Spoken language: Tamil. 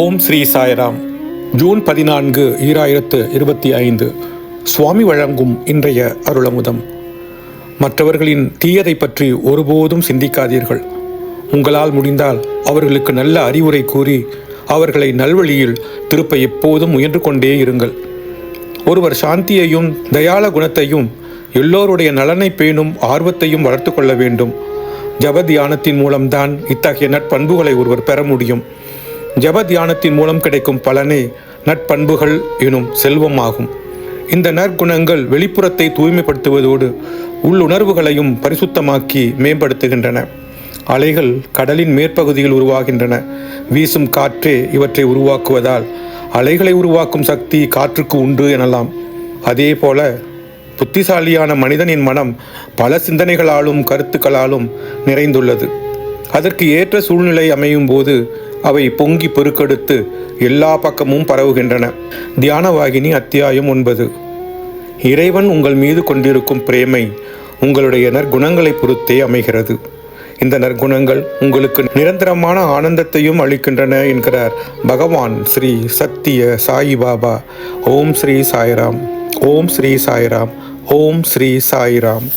ஓம் ஸ்ரீ சாய்ராம். ஜூன் பதினான்கு ஈராயிரத்து இருபத்தி ஐந்து. சுவாமி வழங்கும் இன்றைய அருளமுதம். மற்றவர்களின் தீயதை பற்றி ஒருபோதும் சிந்திக்காதீர்கள். உங்களால் முடிந்தால் அவர்களுக்கு நல்ல அறிவுரை கூறி அவர்களை நல்வழியில் திருப்ப எப்போதும் முயன்று கொண்டே இருங்கள். ஒருவர் சாந்தியையும் தயாள குணத்தையும் எல்லோருடைய நலனை பேணும் ஆர்வத்தையும் வளர்த்து கொள்ள வேண்டும். ஜப தியானத்தின் மூலம்தான் இத்தகைய நட்பண்புகளை ஒருவர் பெற முடியும். ஜப தியானத்தின் மூலம் கிடைக்கும் பலனே நட்பண்புகள் எனும் செல்வமாகும். இந்த நற்குணங்கள் வெளிப்புறத்தை தூய்மைப்படுத்துவதோடு உள்ளுணர்வுகளையும் பரிசுத்தமாக்கி மேம்படுத்துகின்றன. அலைகள் கடலின் மேற்பகுதியில் உருவாகின்றன. வீசும் காற்றே இவற்றை உருவாக்குவதால் அலைகளை உருவாக்கும் சக்தி காற்றுக்கு உண்டு எனலாம். அதே போல புத்திசாலியான மனிதனின் மனம் பல சிந்தனைகளாலும் கருத்துக்களாலும் நிறைந்துள்ளது. அதற்கு ஏற்ற சூழ்நிலை அமையும் போது அவை பொங்கி பெருக்கெடுத்து எல்லா பக்கமும் பரவுகின்றன. தியானவாகினி அத்தியாயம் ஒன்பது. இறைவன் உங்கள் மீது கொண்டிருக்கும் பிரேமை உங்களுடைய நற்குணங்களை பொறுத்தே அமைகிறது. இந்த நற்குணங்கள் உங்களுக்கு நிரந்தரமான ஆனந்தத்தையும் அளிக்கின்றன என்கிறார் பகவான் ஸ்ரீ சத்திய சாயி பாபா. ஓம் ஸ்ரீ சாய்ராம். ஓம் ஸ்ரீ சாய்ராம். ஓம் ஸ்ரீ சாய்ராம்.